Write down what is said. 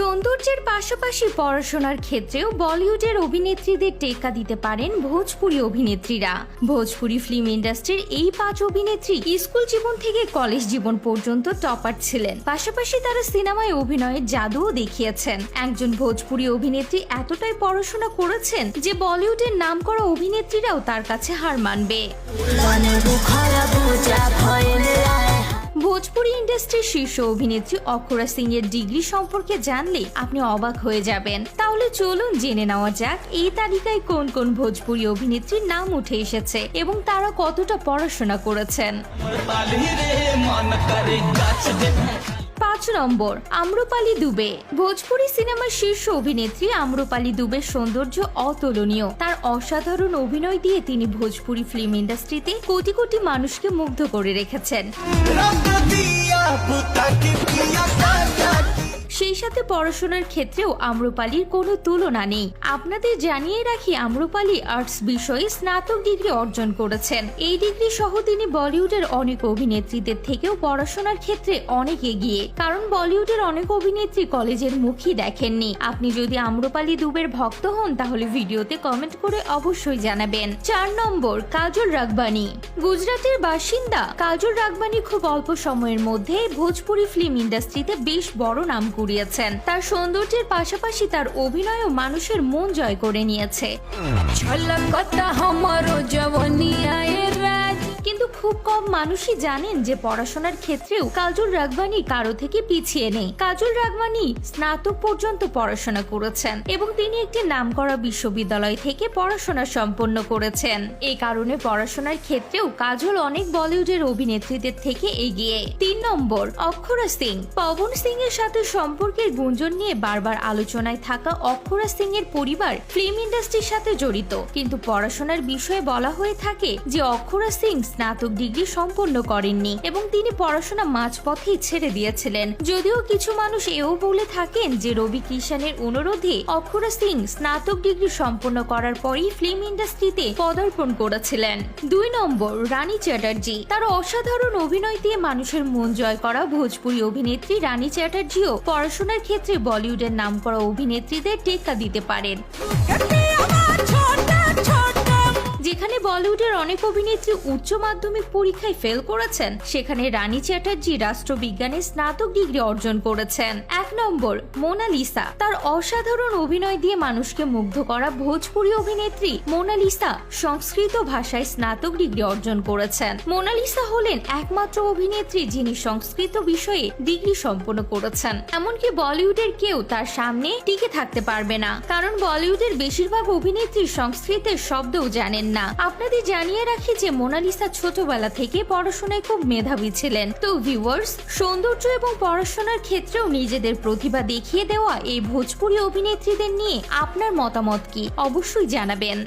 সৌন্দর্যের পাশাপাশি পড়াশোনার ক্ষেত্রেও বলিউডের অভিনেত্রীদের টেক্কা দিতে পারেন ভোজপুরি অভিনেত্রীরা। ভোজপুরি ফিল্ম ইন্ডাস্ট্রির এই পাঁচ অভিনেত্রী স্কুল জীবন থেকে কলেজ জীবন পর্যন্ত টপার ছিলেন। পাশাপাশি তারা সিনেমায় অভিনয়ের জাদুও দেখিয়েছেন। একজন ভোজপুরি অভিনেত্রী এতটাই পড়াশোনা করেছেন যে বলিউডের নামকরা অভিনেত্রীরাও তার কাছে হার মানবে। ভোজপুরি ইন্ডাস্ট্রির শীর্ষ অভিনেত্রী অক্ষরা সিং এর ডিগ্রি সম্পর্কে জানলে আপনি অবাক হয়ে যাবেন। তাহলে চলুন জেনে নেওয়া যাক, এই তালিকায় কোন কোন ভোজপুরি অভিনেত্রীর নাম উঠে এসেছে এবং তারা কতটা পড়াশোনা করেছেন। পাঁচ নম্বর, আম্রপালি দুবে। ভোজপুরি সিনেমার শীর্ষ অভিনেত্রী আম্রপালি দুবের সৌন্দর্য অতুলনীয়। তার অসাধারণ অভিনয় দিয়ে তিনি ভোজপুরি ফিল্ম ইন্ডাস্ট্রিতে কোটি কোটি মানুষকে মুগ্ধ করে রেখেছেন। সেই সাথে পড়াশোনার ক্ষেত্রেও আম্রপালির কোনো তুলনা নেই। আপনাদের জানিয়ে রাখি, আম্রপালি আর্টস বিষয়ে স্নাতক ডিগ্রি অর্জন করেছেন। এই ডিগ্রি সহ তিনি বলিউডের অনেক অভিনেত্রীদের থেকেও পড়াশোনার ক্ষেত্রে অনেক এগিয়ে। কারণ বলিউডের অনেক অভিনেত্রী কলেজের মুখী দেখেননি। আপনি যদি আম্রপালি দুবের ভক্ত হন, তাহলে ভিডিওতে কমেন্ট করে অবশ্যই জানাবেন। চার নম্বর, কাজল রাগবানি গুজরাটের বাসিন্দা, কাজল রাগবানি খুব অল্প সময়ের মধ্যে ভোজপুরি ফিল্ম ইন্ডাস্ট্রিতে বেশ বড় নাম করে কুড়িয়েছেন তার সৌন্দর্যের পাশাপাশি তার অভিনয়ও মানুষের মন জয় করে নিয়েছে। খুব কম মানুষই জানেন যে পড়াশোনার ক্ষেত্রেও কাজল রাগবানি কারও থেকে পিছিয়ে নেই। কাজল রাগবানি স্নাতক পর্যন্ত পড়াশোনা করেছেন এবং তিনি একটি নামকরা বিশ্ববিদ্যালয় থেকে পড়াশোনা সম্পন্ন করেছেন। এই কারণে পড়াশোনার ক্ষেত্রেও কাজল অনেক বলিউডের অভিনেত্রীদের থেকে এগিয়ে। তিন নম্বর, অক্ষরা সিং। পবন সিং এর সাথে সম্পর্কের গুঞ্জন নিয়ে বারবার আলোচনায় থাকা অক্ষরা সিং এর পরিবার ফিল্ম ইন্ডাস্ট্রির সাথে জড়িত। কিন্তু পড়াশোনার বিষয়ে বলা হয়ে থাকে যে অক্ষরা সিং স্নাতক ডিগ্রি সম্পন্ন করেননি এবং তিনি পড়াশোনা মাঝপথেই ছেড়ে দিয়েছিলেন। যদিও কিছু মানুষ এও বলে থাকেন যে রবি কিষানের অনুরোধে অক্ষরা সিং স্নাতক ডিগ্রি সম্পন্ন করার পরই ফিল্ম ইন্ডাস্ট্রিতে পদার্পণ করেছিলেন। দুই নম্বর, রানী চ্যাটার্জি। তার অসাধারণ অভিনয় দিয়ে মানুষের মন জয় করা ভোজপুরি অভিনেত্রী রানী চ্যাটার্জিও পড়াশোনার ক্ষেত্রে বলিউডের নাম করা অভিনেত্রীদের টেক্কা দিতে পারেন। বলিউডের অনেক অভিনেত্রী উচ্চ মাধ্যমিক পরীক্ষায় ফেল করেছেন। সেখানে রানী চ্যাটার্জি রাষ্ট্রবিজ্ঞানে স্নাতক ডিগ্রি অর্জন করেছেন। এক নম্বর, মোনালিসা। তার অসাধারণ অভিনয় দিয়ে মানুষকে মুগ্ধ করা ভোজপুরি অভিনেত্রী মোনালিসা সংস্কৃত ভাষায় স্নাতক ডিগ্রি অর্জন করেছেন। মোনালিসা হলেন একমাত্র অভিনেত্রী যিনি সংস্কৃত বিষয়ে ডিগ্রি সম্পন্ন করেছেন। এমনকি বলিউডের কেউ তার সামনে টিকে থাকতে পারবে না। কারণ বলিউডের বেশিরভাগ অভিনেত্রী সংস্কৃতের শব্দও জানেন না। আপনাদের জানিয়ে রাখি যে মোনালিসা ছোটবেলা থেকে পড়াশোনায় খুব মেধাবী ছিলেন। তো ভিউয়ার্স সৌন্দর্য এবং পড়াশোনার ক্ষেত্রেও নিজেদের প্রতিভা দেখিয়ে দেওয়া এই ভোজপুরি অভিনেত্রীদের নিয়ে আপনার মতামত কি? অবশ্যই জানাবেন।